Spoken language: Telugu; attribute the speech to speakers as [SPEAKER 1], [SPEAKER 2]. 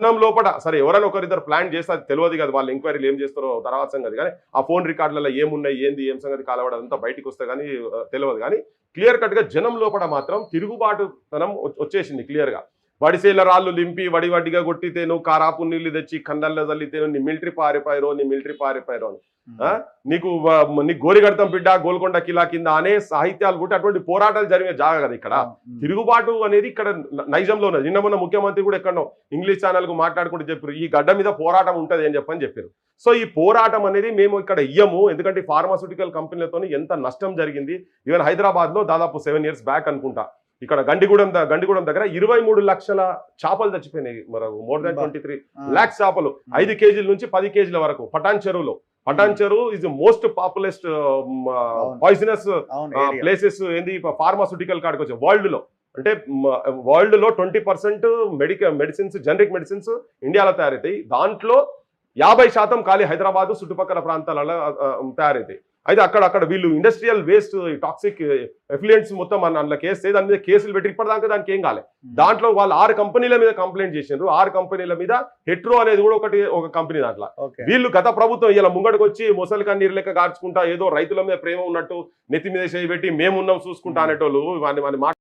[SPEAKER 1] జనం లోపల సరే ఎవరైనా ఒకరిద్దరు ప్లాన్ చేస్తే అది తెలియదు కదా వాళ్ళు ఎంక్వైరీలు ఏం చేస్తారో తర్వాత సంగతి. కానీ ఆ ఫోన్ రికార్డులలో ఏమున్నాయి ఏంది ఏం సంగతి కాలవడం అంతా బయటకు వస్తే కానీ తెలియదు. కానీ క్లియర్ కట్గా జనం లోపల మాత్రం తిరుగుబాటుతనం వచ్చేసింది క్లియర్గా. వడిసేల రాళ్ళు లింపి వడి వడిగా కొట్టితేను కారాపు నీళ్ళు తెచ్చి కన్నల్లో చల్లితేను నీ మిలిటరీ పారిపోయారో నీ మిలిటరీ పారిపోయారో అని? నీకు నీ గోరిగడతాం బిడ్డ గోల్కొండ కిలా కింద అనే సాహిత్యాలు కూడా అటువంటి పోరాటాలు జరిగే జాగా కదా ఇక్కడ. తిరుగుబాటు అనేది ఇక్కడ నైజంలో ఉన్నది నిన్న మొన్న ముఖ్యమంత్రి కూడా ఎక్కడో ఇంగ్లీష్ ఛానల్కు మాట్లాడుకుంటూ చెప్పారు ఈ గడ్డ మీద పోరాటం ఉంటది అని చెప్పని చెప్పారు. సో ఈ పోరాటం అనేది మేము ఇక్కడ ఇయ్యము. ఎందుకంటే ఫార్మాస్యూటికల్ కంపెనీలతో ఎంత నష్టం జరిగింది. ఈవెన్ హైదరాబాద్లో దాదాపు సెవెన్ ఇయర్స్ బ్యాక్ అనుకుంటా. ఇక్కడ గండిగూడెం గండిగూడెం దగ్గర ఇరవై మూడు లక్షల చేపలు చచ్చిపోయినాయి. మరి more than. Twenty three lakhs చేపలు. ఐదు కేజీల నుంచి పది కేజీల వరకు. పటాన్ చెరువులో. పటాన్ చెరువు is most populous. Poisonous. Places ఏంది? ఫార్మాస్యూటికల్ కాడికి వచ్చాయి. వరల్డ్లో అంటే వరల్డ్లో twenty percent medical medicines generic medicines ఇండియాలో తయారవుతాయి దాంట్లో యాభై శాతం ఖాళీ హైదరాబాద్ చుట్టుపక్కల ప్రాంతాలలో తయారవుతాయి అయితే అక్కడ అక్కడ వీళ్ళు ఇండస్ట్రియల్ వేస్ట్ టాక్సిక్ ఎఫిలియన్స్ మొత్తం మన అందులో కేసు దాని మీద కేసులు పెట్టి ఇప్పటిదాకా దానికి ఏం కాలే. దాంట్లో వాళ్ళు ఆరు కంపెనీల మీద కంప్లైంట్ చేసిండ్రు. ఆరు కంపెనీల మీద హెట్రో అనేది కూడా ఒకటి ఒక కంపెనీ దాంట్లో. వీళ్ళు గత ప్రభుత్వం ఇలా ముంగడికి వచ్చి ముసలి కన్నీరు లెక్క కార్చుకుంటా ఏదో రైతుల మీద ప్రేమ ఉన్నట్టు నెత్తి మీద చేయి పెట్టి మేమున్నాం చూసుకుంటా అనేటోళ్ళు వాని వాని మాట